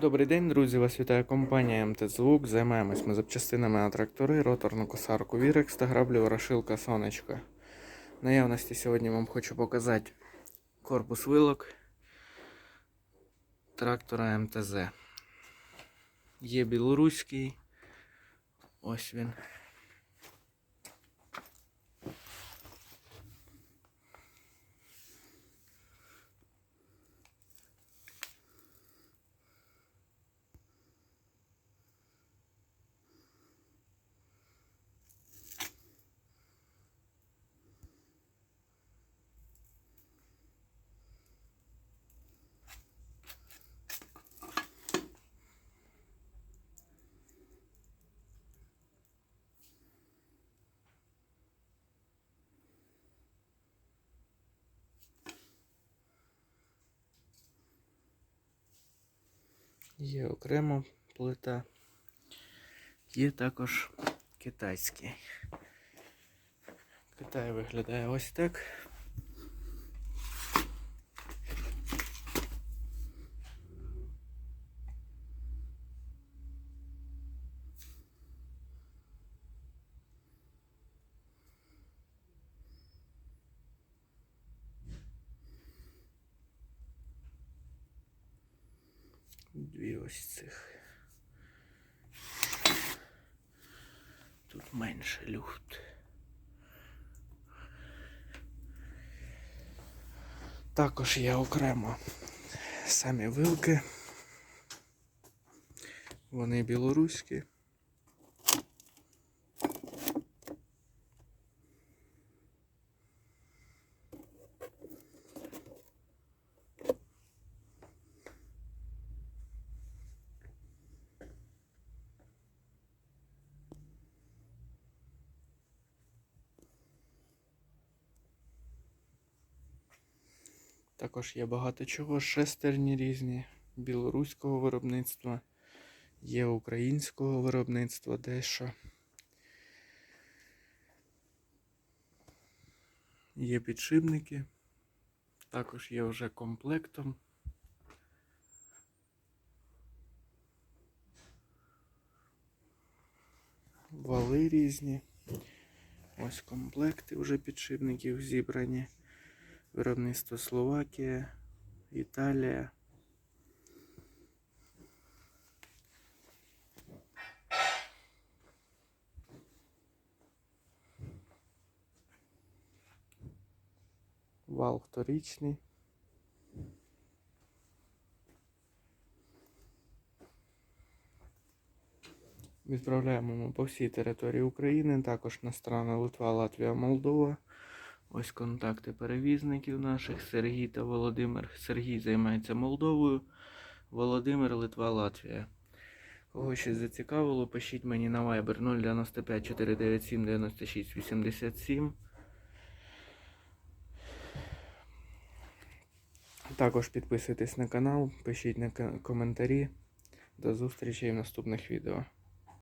Добрий день, друзі! Вас вітає компанія МТ Звук. Займаємось ми запчастинами на трактори, роторну косарку Вірекс та граблю ворошилка сонечка. Наявності сьогодні вам хочу показати корпус вилок трактора МТЗ. Є білоруський. Ось він. Є окремо плита. Є також китайський. Китай виглядає ось так. Дві ось цих. Тут менше люфт. Також є окремо самі вилки. Вони білоруські. Також є багато чого, шестерні різні, білоруського виробництва, є українського виробництва дещо. Є підшипники, також є вже комплектом. Вали різні. Ось комплекти вже підшипників зібрані. Виробництво Словакія, Італія. Вал вторичний. Відправляємо по всій території України, також на страни Литва, Латвія, Молдова. Ось контакти перевізників наших Сергій та Володимир. Сергій займається Молдовою, Володимир, Литва, Латвія. Кого щось зацікавило, пишіть мені на Viber 095 497 96 87. Також підписуйтесь на канал, пишіть на коментарі. До зустрічі в наступних відео.